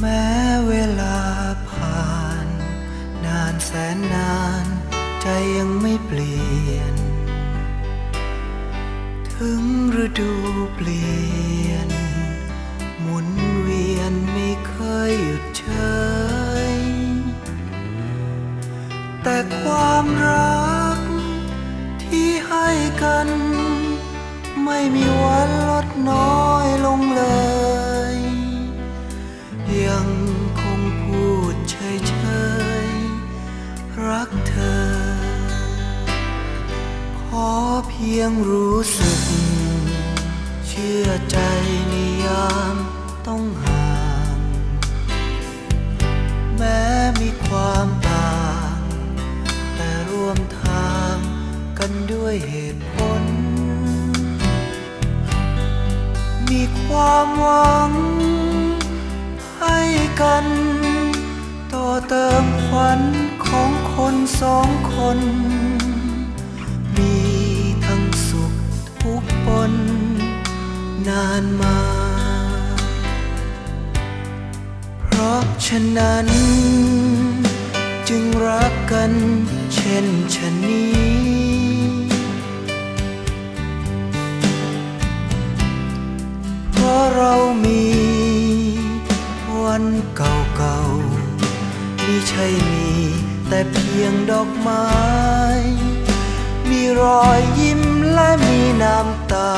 แม้เวลาผ่าน นานแสนนาน ใจยังไม่เปลี่ยน ถึงฤดูเปลี่ยน หมุนเวียนไม่เคยหยุดเฉยแต่ความรักที่ให้กัน ไม่มีวันลดน้อยลงเลย ยังรู้สึก เชื่อใจในยามต้องห่าง แม้มีความต่าง แต่ร่วมทางกันด้วยเหตุผล มีความหวัง ให้กัน ต่อเติมฝันของคนสองคน นานมา เพราะฉะนั้น จึงรักกันเช่นชะนี้ เพราะเรามีวันเก่าๆไม่ใช่มีแต่เพียงดอกไม้ มีรอยยิ้มและมีน้ำตา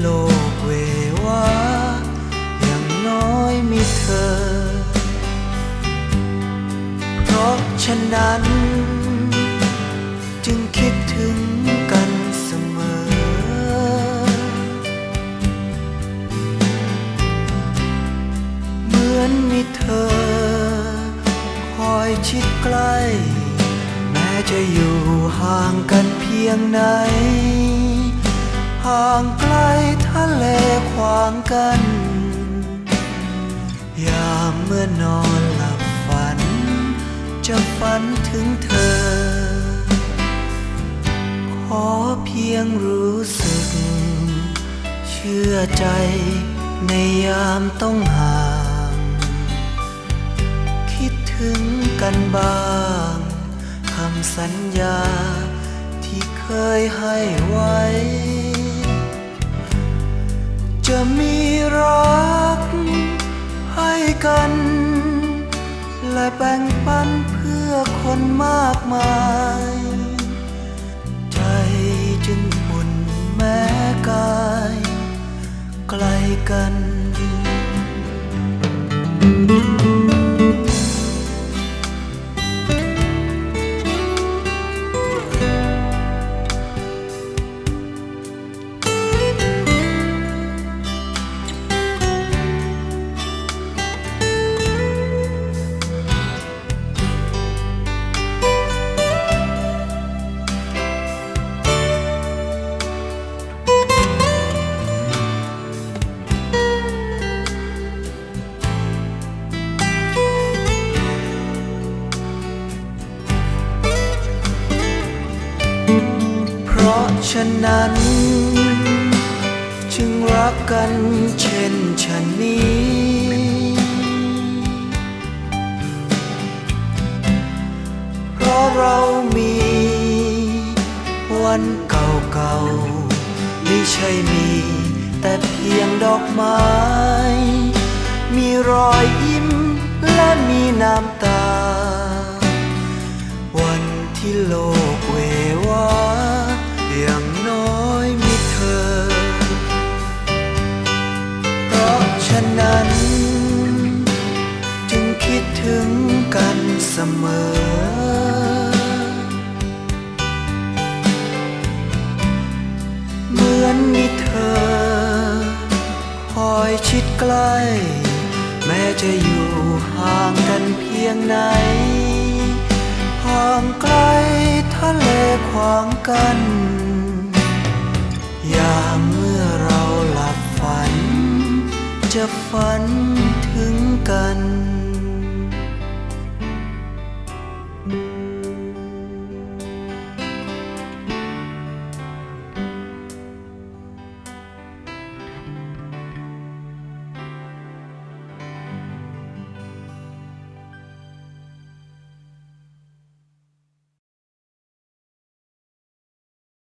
โลกเววาอย่างน้อยมีเธอ เพราะฉะนั้น จึงคิดถึงกันเสมอ เหมือนมีเธอ คอยชิดใกล้ แม้จะอยู่ห่างกันเพียงไหน ห่างไกลทะเลขวางกัน ยามเมื่อนอนหลับฝัน จะฝันถึงเธอ ขอเพียงรู้สึก เชื่อใจในยามต้องห่าง คิดถึงกันบ้างคำสัญญาที่เคยให้ไว้ จะมีรักให้กัน และแบ่งปันเพื่อคนมากมาย ใจจึงอุ่นแม้กายไกลกันเพะฉะนั้น จึงรักกันเช่นฉันนี้เพราะเรามี วันเก่าๆไม่ใช่มี แต่เพียงดอกไม้ มีรอยยิ้มและมีน้ำตา วันที่โลก เสมอเหมือนมีเธอ คอยชิดใกล้ แม้จะอยู่ห่างกันเพียงไหน ห่างไกลทะเลขวางกัน ยามเมื่อเราหลับฝัน จะฝันถึงกัน